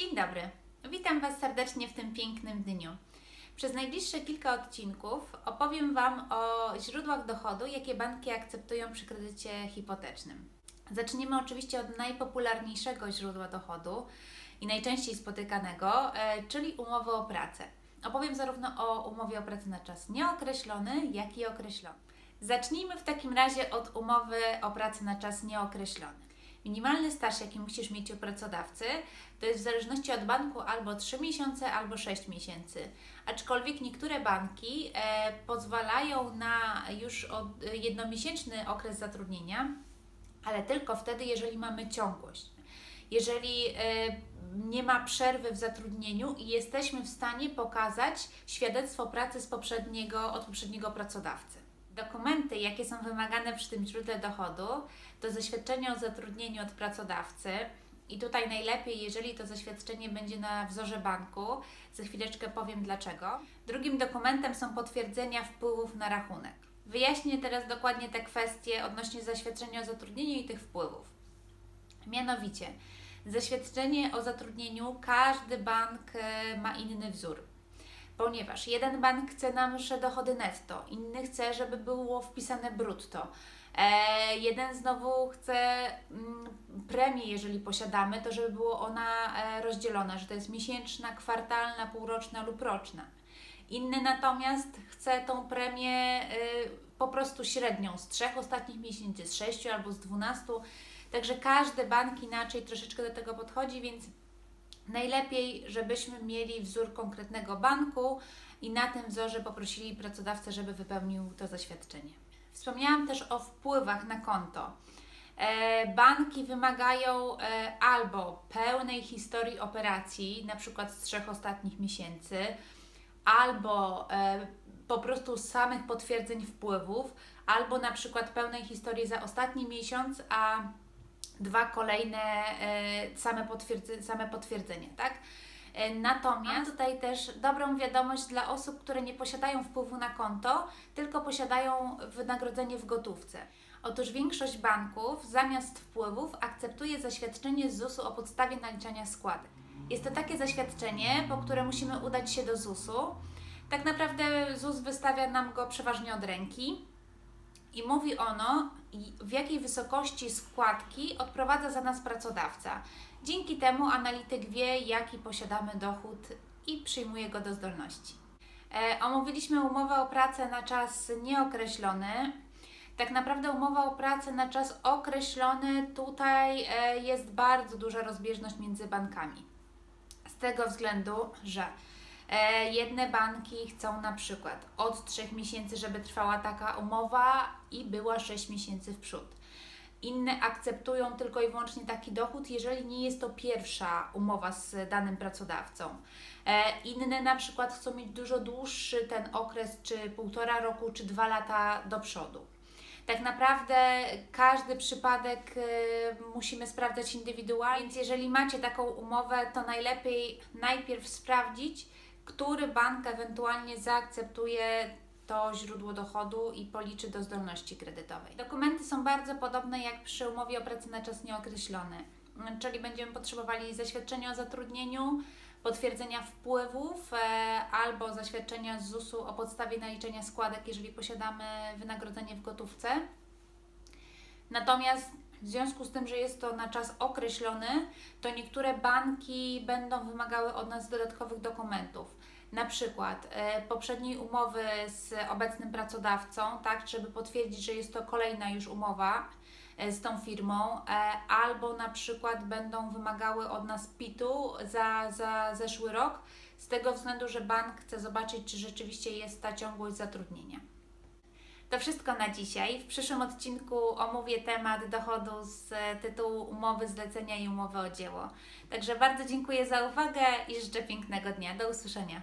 Dzień dobry. Witam Was serdecznie w tym pięknym dniu. Przez najbliższe kilka odcinków opowiem Wam o źródłach dochodu, jakie banki akceptują przy kredycie hipotecznym. Zaczniemy oczywiście od najpopularniejszego źródła dochodu i najczęściej spotykanego, e, czyli umowy o pracę. Opowiem zarówno o umowie o pracę na czas nieokreślony, jak i określony. Zacznijmy w takim razie od umowy o pracę na czas nieokreślony. Minimalny staż, jaki musisz mieć u pracodawcy, to jest w zależności od banku albo 3 miesiące, albo 6 miesięcy. Aczkolwiek niektóre banki e, pozwalają na już od, e, jednomiesięczny okres zatrudnienia, ale tylko wtedy, jeżeli mamy ciągłość. Jeżeli e, nie ma przerwy w zatrudnieniu i jesteśmy w stanie pokazać świadectwo pracy z poprzedniego, od poprzedniego pracodawcy. Dokumenty, jakie są wymagane przy tym źródle dochodu, to zaświadczenie o zatrudnieniu od pracodawcy. I tutaj najlepiej, jeżeli to zaświadczenie będzie na wzorze banku. Za chwileczkę powiem dlaczego. Drugim dokumentem są potwierdzenia wpływów na rachunek. Wyjaśnię teraz dokładnie te kwestie odnośnie zaświadczenia o zatrudnieniu i tych wpływów. Mianowicie, zaświadczenie o zatrudnieniu każdy bank e, ma inny wzór ponieważ jeden bank chce nasze dochody netto, inny chce, żeby było wpisane brutto. E, jeden znowu chce mm, premię, jeżeli posiadamy, to żeby było ona e, rozdzielona, że to jest miesięczna, kwartalna, półroczna lub roczna. Inny natomiast chce tą premię y, po prostu średnią z trzech ostatnich miesięcy, z sześciu albo z dwunastu. Także każdy bank inaczej troszeczkę do tego podchodzi, więc Najlepiej, żebyśmy mieli wzór konkretnego banku i na tym wzorze poprosili pracodawcę, żeby wypełnił to zaświadczenie. Wspomniałam też o wpływach na konto. E, banki wymagają e, albo pełnej historii operacji, na przykład z trzech ostatnich miesięcy, albo e, po prostu samych potwierdzeń wpływów, albo na przykład pełnej historii za ostatni miesiąc, a dwa kolejne e, same, potwierdze, same tak? E, natomiast tutaj też dobrą wiadomość dla osób, które nie posiadają wpływu na konto, tylko posiadają wynagrodzenie w gotówce. Otóż większość banków zamiast wpływów akceptuje zaświadczenie z ZUS-u o podstawie naliczania składek. Jest to takie zaświadczenie, po które musimy udać się do ZUS-u. Tak naprawdę ZUS wystawia nam go przeważnie od ręki i mówi ono, w jakiej wysokości składki odprowadza za nas pracodawca. Dzięki temu analityk wie, jaki posiadamy dochód i przyjmuje go do zdolności. E, omówiliśmy umowę o pracę na czas nieokreślony. Tak naprawdę umowa o pracę na czas określony, tutaj e, jest bardzo duża rozbieżność między bankami. Z tego względu, że jedne banki chcą na przykład od 3 miesięcy, żeby trwała taka umowa i była 6 miesięcy w przód. Inne akceptują tylko i wyłącznie taki dochód, jeżeli nie jest to pierwsza umowa z danym pracodawcą. E, inne na przykład chcą mieć dużo dłuższy ten okres, czy półtora roku, czy dwa lata do przodu. Tak naprawdę każdy przypadek y, musimy sprawdzać indywidualnie, więc jeżeli macie taką umowę, to najlepiej najpierw sprawdzić, który bank ewentualnie zaakceptuje to źródło dochodu i policzy do zdolności kredytowej. Dokumenty są bardzo podobne jak przy umowie o pracę na czas nieokreślony, czyli będziemy potrzebowali zaświadczenia o zatrudnieniu, potwierdzenia wpływów e, albo zaświadczenia z ZUS-u o podstawie naliczenia składek, jeżeli posiadamy wynagrodzenie w gotówce. Natomiast w związku z tym, że jest to na czas określony, to niektóre banki będą wymagały od nas dodatkowych dokumentów. Na przykład e, poprzedniej umowy z obecnym pracodawcą, tak, żeby potwierdzić, że jest to kolejna już umowa e, z tą firmą, e, albo na przykład będą wymagały od nas PIT-u za, za zeszły rok, z tego względu, że bank chce zobaczyć, czy rzeczywiście jest ta ciągłość zatrudnienia. To wszystko na dzisiaj. W przyszłym odcinku omówię temat dochodu z tytułu umowy zlecenia i umowy o dzieło. Także bardzo dziękuję za uwagę i życzę pięknego dnia. Do usłyszenia.